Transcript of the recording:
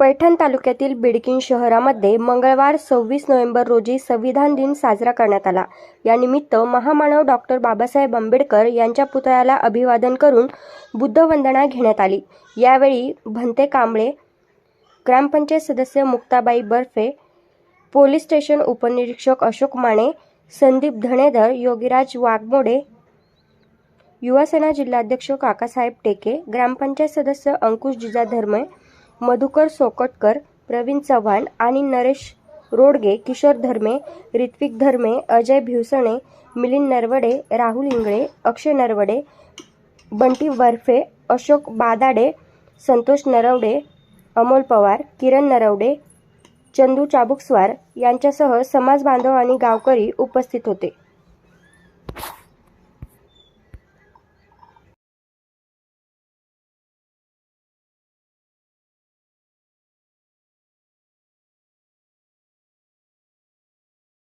पैठण तालुक्यातील बिडकिन शहरामध्ये मंगळवार सव्वीस नोव्हेंबर रोजी संविधान दिन साजरा करण्यात आला. यानिमित्त महामानव डॉक्टर बाबासाहेब आंबेडकर यांच्या पुतळ्याला अभिवादन करून बुद्धवंदना घेण्यात आली. यावेळी भंते कांबळे ग्रामपंचायत सदस्य मुक्ताबाई बर्फे पोलीस स्टेशन उपनिरीक्षक अशोक माने संदीप धणेधर योगीराज वाघमोडे युवासेना जिल्हाध्यक्ष काकासाहेब टेके ग्रामपंचायत सदस्य अंकुश जिजा धर्मे मधुकर सोकटकर प्रवीण चव्हाण आणि नरेश रोडगे किशोर धर्मे ऋत्विक धर्मे अजय भिवसणे मिलिंद नरवडे राहुल इंगळे अक्षय नरवडे बंटी बर्फे अशोक बादाडे संतोष नरवडे अमोल पवार किरण नरवडे चंदू चाबुकस्वार यांच्यासह समाज बांधव आणि गावकरी उपस्थित होते.